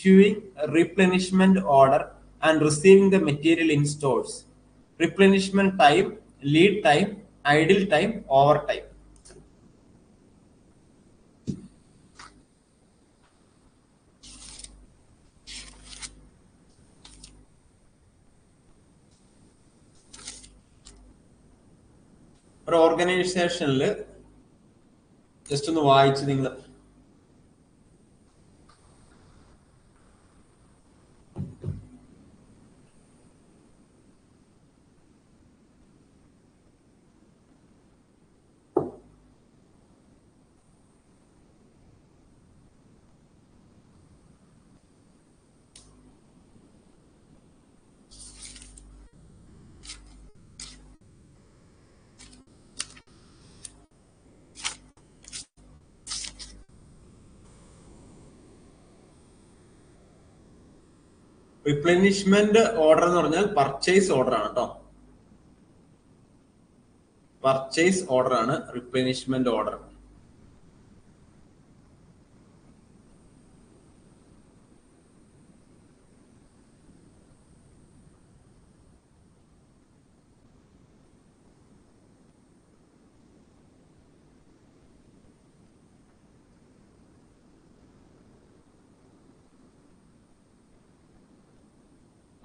issuing a replenishment order and receiving the material in stores. Replenishment time, lead time, idle time, overtime. ഒരു ഓർഗനൈസേഷനിൽ just ഒന്ന് വായിച്ച് നിങ്ങൾ റിപ്ലനിഷ്മെന്റ് order എന്ന് പറഞ്ഞാൽ പർച്ചേസ് ഓർഡർ ആണ് കേട്ടോ പർച്ചേസ് ഓർഡർ ആണ് റിപ്ലനിഷ്മെന്റ് ഓർഡർ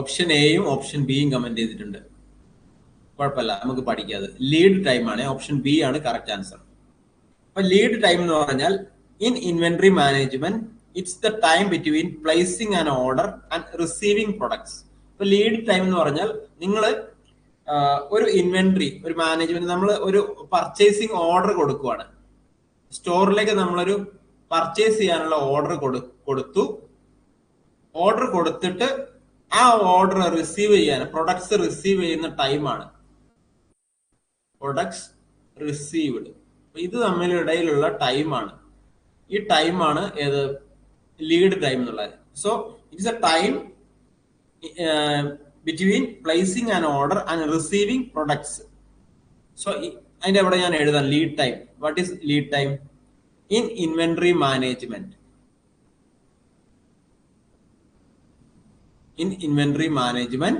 ഓപ്ഷൻ എയും ഓപ്ഷൻ ബിയും കമന്റ് ചെയ്തിട്ടുണ്ട്. കുഴപ്പമില്ല നമുക്ക് പഠിക്കാതെ. ലീഡ് ടൈം ആണ് ഓപ്ഷൻ ബി ആണ് കറക്റ്റ് ആൻസർ അപ്പൊ ലീഡ് ടൈം എന്ന് പറഞ്ഞാൽ in inventory management it's the time between placing an order and receiving products ഇപ്പൊ ലീഡ് ടൈം എന്ന് പറഞ്ഞാൽ നിങ്ങൾ ഒരു ഇൻവെന്ററി ഒരു മാനേജ്മെന്റ് നമ്മൾ ഒരു പർച്ചേസിങ് ഓർഡർ കൊടുക്കുവാണ്. സ്റ്റോറിലേക്ക് നമ്മളൊരു പർച്ചേസ് ചെയ്യാനുള്ള ഓർഡർ കൊടുത്തു. ഓർഡർ കൊടുത്തിട്ട് ആ ഓർഡർ റിസീവ് ചെയ്യാൻ പ്രൊഡക്ട്സ് റിസീവ് ചെയ്യുന്ന ടൈമാണ് പ്രൊഡക്ട്സ് റിസീവ്ഡ് ഇത് തമ്മിലിടയിലുള്ള ടൈമാണ് ഈ ടൈമാണ് ഏത്? ലീഡ് ടൈം എന്നുള്ളത്. So it's a time between placing an order and receiving products so അതിന്റെ അവിടെ ഞാൻ എഴുതാം lead time what is lead time in inventory management in inventory management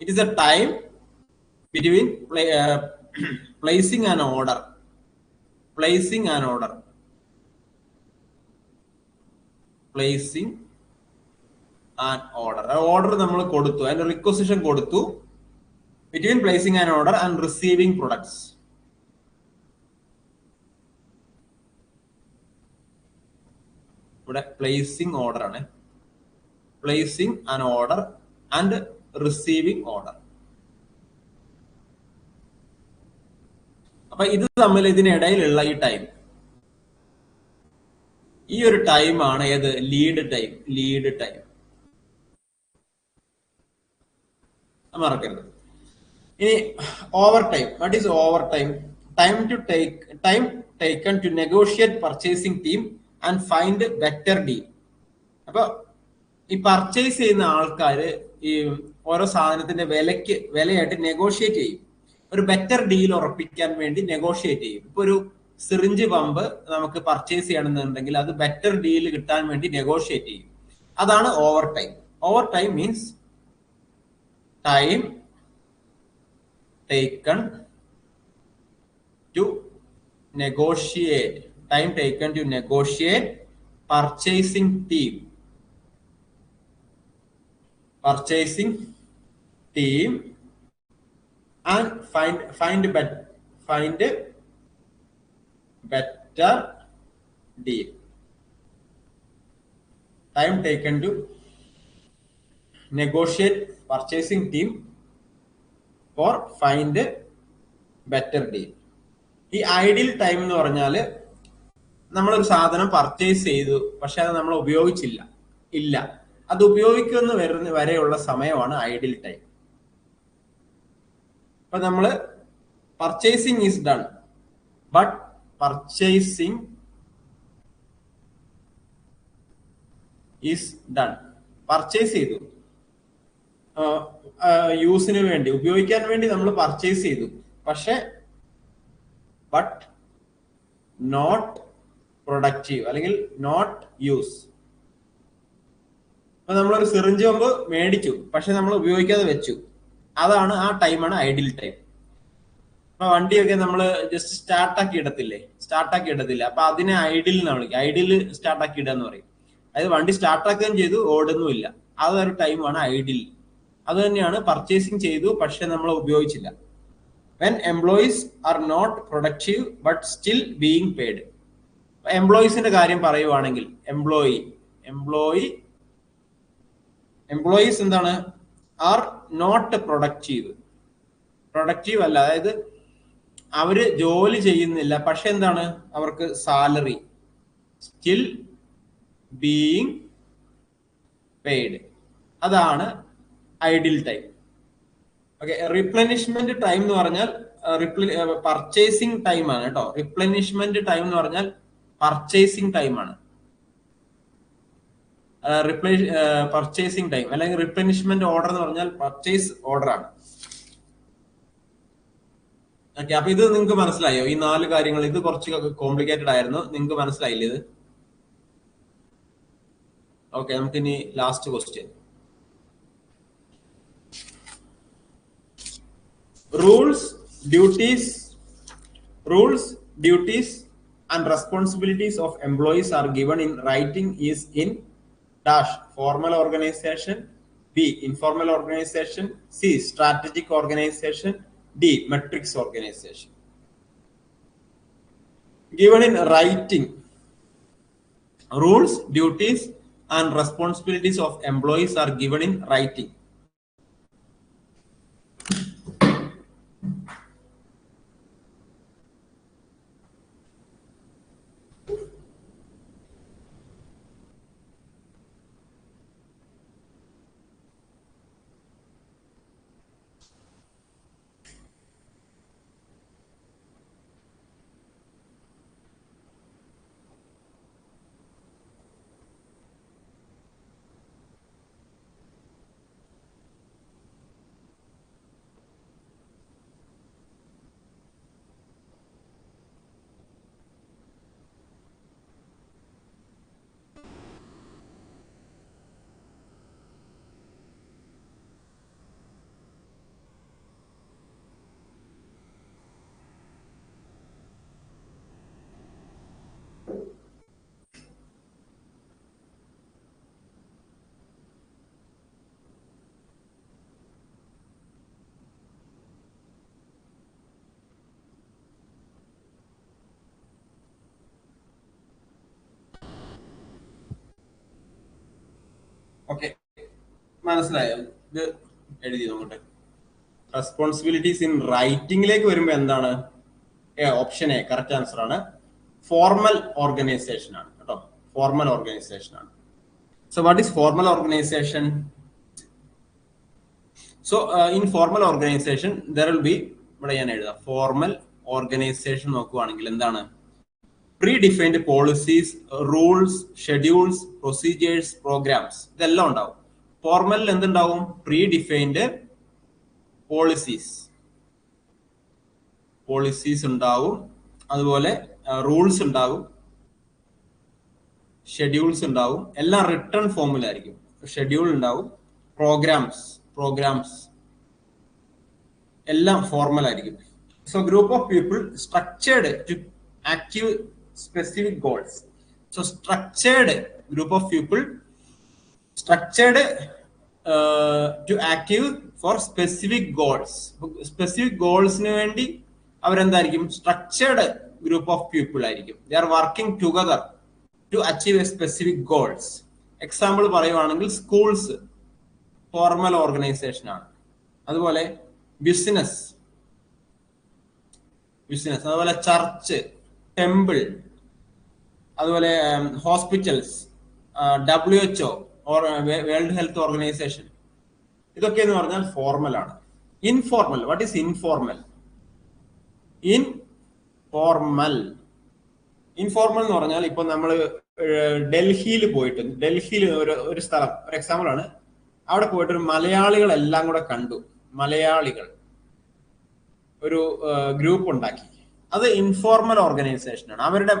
it is a time between play, uh, placing an order placing an order placing an order order നമ്മൾ കൊടുത്തു അതിന് requisition കൊടുത്തു between placing an order and receiving products ഇവിടെ placing order ആണ് placing an order and receiving order അപ്പൊ ഇത് തമ്മിൽ ഇതിനിടയിലുള്ള ഈ ടൈം ഈ ഒരു ടൈമാണ് ഏത്? ലീഡ് ടൈം ലീഡ് ടൈം മറക്കരുത്. ഇനി over time what is over time time to take time taken to negotiate purchasing team and find better deal അപ്പൊ ഈ പർച്ചേസ് ചെയ്യുന്ന ആൾക്കാർ ഈ ഓരോ സാധനത്തിന്റെ വിലക്ക് വിലയായിട്ട് നെഗോഷിയേറ്റ് ചെയ്യും. ഒരു ബെറ്റർ ഡീൽ ഉറപ്പിക്കാൻ വേണ്ടി നെഗോഷിയേറ്റ് ചെയ്യും. ഇപ്പൊ ഒരു സിറിഞ്ച് പമ്പ് നമുക്ക് പർച്ചേസ് ചെയ്യണമെന്നുണ്ടെങ്കിൽ അത് ബെറ്റർ ഡീൽ കിട്ടാൻ വേണ്ടി നെഗോഷിയേറ്റ് ചെയ്യും. അതാണ് over time over time means time taken to negotiate time taken to negotiate purchasing team purchasing team and find find bet find better deal time taken to negotiate purchasing team for find better deal ഈ ideal time എന്ന് പറഞ്ഞാൽ നമ്മളൊരു സാധനം purchase ചെയ്തു പക്ഷെ അത് നമ്മൾ ഉപയോഗിച്ചില്ല ഇല്ല അത് ഉപയോഗിക്കുന്ന വരുന്ന വരെയുള്ള സമയമാണ് ഐഡിൽ ടൈം ഇപ്പൊ നമ്മൾ purchasing is done but purchasing is done purchase ചെയ്തു. യൂസിന് വേണ്ടി ഉപയോഗിക്കാൻ വേണ്ടി നമ്മൾ പർച്ചേസ് ചെയ്തു. പക്ഷെ ബട്ട് നോട്ട് പ്രൊഡക്റ്റീവ് അല്ലെങ്കിൽ നോട്ട് യൂസ് അപ്പൊ നമ്മളൊരു സിറിഞ്ച് പമ്പ് മേടിച്ചു. പക്ഷെ നമ്മൾ ഉപയോഗിക്കാതെ വെച്ചു. അതാണ് ആ ടൈമാണ് ഐഡിൽ ടൈം അപ്പൊ വണ്ടിയൊക്കെ നമ്മൾ ജസ്റ്റ് സ്റ്റാർട്ടാക്കി ഇടത്തില്ലേ? സ്റ്റാർട്ടാക്കി ഇടത്തില്ല. അപ്പൊ അതിനെ ഐഡിൽ എന്നാണ് വിളിക്കുക ഐഡിൽ സ്റ്റാർട്ടാക്കി ഇടുക എന്ന് പറയും. അതായത് വണ്ടി സ്റ്റാർട്ടാക്കുകയും ചെയ്തു ഓടുന്നുമില്ല അതൊരു ടൈമാണ് ഐഡിൽ അത് തന്നെയാണ് പർച്ചേസിങ് ചെയ്തു പക്ഷെ നമ്മൾ ഉപയോഗിച്ചില്ല. When employees are not productive but still being paid എംപ്ലോയീസിന്റെ കാര്യം പറയുവാണെങ്കിൽ എംപ്ലോയി എംപ്ലോയി എംപ്ലോയീസ് എന്താണ്? ആർ നോട്ട് പ്രൊഡക്റ്റീവ് പ്രൊഡക്റ്റീവ് അല്ല. അതായത് അവർ ജോലി ചെയ്യുന്നില്ല. പക്ഷെ എന്താണ്? അവർക്ക് സാലറി സ്റ്റിൽ ബീയിങ് പെയ്ഡ് അതാണ് idle time okay replenishment time എന്ന് പറഞ്ഞാൽ പർച്ചേസിങ് ടൈം ആണ് കേട്ടോ. റിപ്ലനിഷ്മെന്റ് ടൈം എന്ന് പറഞ്ഞാൽ പർച്ചേസിങ് ടൈം ആണ്. പർച്ചേസിങ് ടൈം അല്ലെങ്കിൽ റിപ്ലനിഷ്മെന്റ് ഓർഡർ എന്ന് പറഞ്ഞാൽ പർച്ചേസ് ഓർഡർ ആണ്. ഓക്കെ അപ്പൊ ഇത് നിങ്ങൾക്ക് മനസ്സിലായോ? ഈ നാല് കാര്യങ്ങൾ ഇത് കുറച്ച് കോംപ്ലിക്കേറ്റഡ് ആയിരുന്നു. നിങ്ങൾക്ക് മനസ്സിലായില്ലേ ഇത്? ഓക്കെ നമുക്ക് ഇനി last question rules duties rules duties and responsibilities of employees are given in writing is in dash formal organization b informal organization c strategic organization d matrix organization. Given in writing rules duties and responsibilities of employees are given in writing okay. മനസ്സിലായോ? ഇത് എഴുതി നോക്കട്ടെ. Responsibilities in റൈറ്റിംഗിലേക്ക് വരുമ്പോൾ എന്താണ്? Option A correct answer ആണ്. Formal organisation ആണ് കേട്ടോ. ഫോർമൽ ഓർഗനൈസേഷൻ ആണ്. So what is formal organisation so in formal organisation there will be ഇവിടെ ഞാൻ എഴുതാം. ഫോർമൽ ഓർഗനൈസേഷൻ നോക്കുവാണെങ്കിൽ എന്താണ്? Predefined policies rules schedules procedures programmes ഇതെല്ലാം ഉണ്ടാവും. ഫോർമലിൽ എന്തുണ്ടാവും? പ്രീഡിഫൈൻഡ് പോളിസീസ് പോളിസീസ് ഉണ്ടാവും. അതുപോലെ റൂൾസ് ഉണ്ടാവും. ഷെഡ്യൂൾസ് ഉണ്ടാവും. എല്ലാം റിട്ടേൺ ഫോമിലായിരിക്കും ഷെഡ്യൂൾ ഉണ്ടാവും. പ്രോഗ്രാംസ് പ്രോഗ്രാംസ് എല്ലാം ഫോർമൽ ആയിരിക്കും. So group of people structured to achieve specific goals. So structured group of people structured uh, to achieve for specific goals. Specific goalsന് വേണ്ടി അവരെന്തായിരിക്കും? സ്ട്രക്ചേർഡ് ഗ്രൂപ്പ് ഓഫ് പീപ്പിൾ ആയിരിക്കും. They are working together to achieve a specific goals example പറയുവാണെങ്കിൽ schools formal organisation ആണ്. അതുപോലെ business business അതുപോലെ church temple അതുപോലെ hospitals W H O or world health organisation. ഇതൊക്കെ എന്ന് പറഞ്ഞാൽ ഫോർമൽ ആണ്. Informal what is informal in formal informal എന്ന് പറഞ്ഞാൽ ഇപ്പൊ നമ്മൾ ഡൽഹിയിൽ പോയിട്ട് ഡൽഹിയിൽ ഒരു ഒരു സ്ഥലം ഒരു എക്സാമ്പിൾ ആണ്. അവിടെ പോയിട്ട് ഒരു മലയാളികൾ എല്ലാം കൂടെ കണ്ടു. മലയാളികൾ. ഒരു ഗ്രൂപ്പ് ഉണ്ടാക്കി. അത് ഇൻഫോർമൽ ഓർഗനൈസേഷൻ ആണ്. അവരുടെ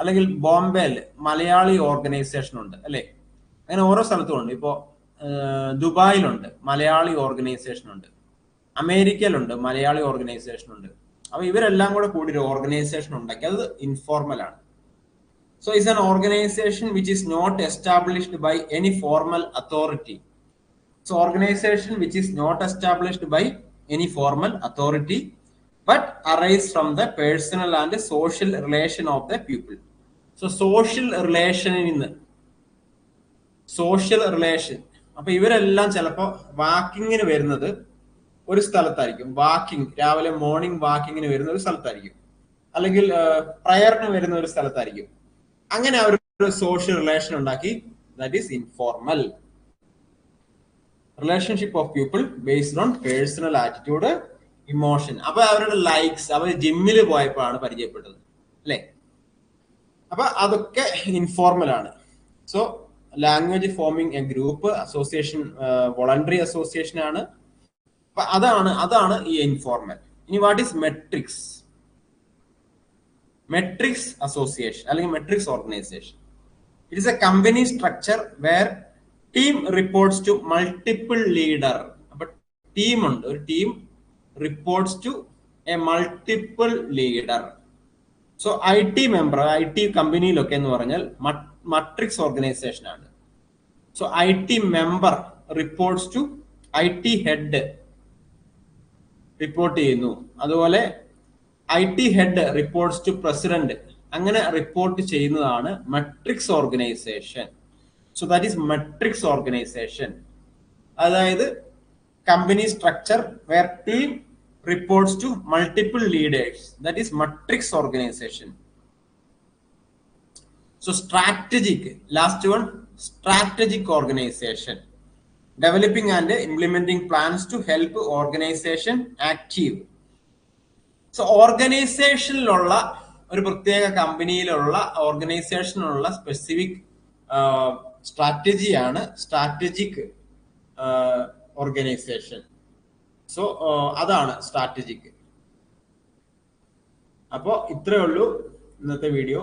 അല്ലെങ്കിൽ ബോംബെയിൽ മലയാളി ഓർഗനൈസേഷൻ ഉണ്ട് അല്ലെ? അങ്ങനെ ഓരോ സ്ഥലത്തും ഉണ്ട് ഇപ്പോ ദുബായിലുണ്ട് മലയാളി ഓർഗനൈസേഷൻ ഉണ്ട്. അമേരിക്കയിലുണ്ട് മലയാളി ഓർഗനൈസേഷൻ ഉണ്ട്. അപ്പൊ ഇവരെല്ലാം കൂടെ കൂടി ഒരു ഓർഗനൈസേഷൻ ഉണ്ടാക്കി. അത് ഇൻഫോർമൽ ആണ്. So is an organisation which is not established by any formal authority so organisation which is not established by any formal authority but arise from the personal and social relation of the people so social റിലേഷനിൽ നിന്ന്. Social relation അപ്പൊ ഇവരെല്ലാം ചിലപ്പോ വാക്കിങ്ങിന് വരുന്നത് ഒരു സ്ഥലത്തായിരിക്കും. Walking രാവിലെ morning വാക്കിങ്ങിന് വരുന്ന ഒരു സ്ഥലത്തായിരിക്കും. അല്ലെങ്കിൽ പ്രയറിന് വരുന്ന ഒരു സ്ഥലത്തായിരിക്കും. അങ്ങനെ അവർ സോഷ്യൽ റിലേഷൻ ഉണ്ടാക്കി. That is informal relationship of people based on personal attitude emotion അപ്പൊ അവരുടെ ലൈക്സ് അവർ ജിമ്മിൽ പോയപ്പോഴാണ് പരിചയപ്പെട്ടത്. അല്ലെ? അപ്പൊ അതൊക്കെ ഇൻഫോർമൽ ആണ്. So language forming a group association voluntary association ആണ്. അപ്പൊ അതാണ് അതാണ് ഈ ഇൻഫോർമൽ ഇനി what is matrix matrix association അല്ലെങ്കിൽ matrix organisation it is a company structure where team reports to multiple leader അപ്പൊ ഉണ്ട്. ഒരു team reports to a multiple leader so I T member I T കമ്പനിയിലൊക്കെ എന്ന് പറഞ്ഞാൽ matrix organisation ആണ്. So I T member reports to I T head report ചെയ്യുന്നു. അതുപോലെ I T head reports to president അങ്ങനെ report ചെയ്യുന്നതാണ് matrix organisation so that is matrix organisation അതായത് company structure where team reports to multiple leaders that is matrix organisation so strategic last one strategic organisation developing and implementing plans to help organisation active so ഓർഗനൈസേഷനിലുള്ള ഒരു പ്രത്യേക കമ്പനിയിലുള്ള ഓർഗനൈസേഷനിലുള്ള specific സ്ട്രാറ്റജിയാണ് strategic organisation so അതാണ് strategic അപ്പോൾ ഇത്രയേ ഉള്ളൂ ഇന്നത്തെ വീഡിയോ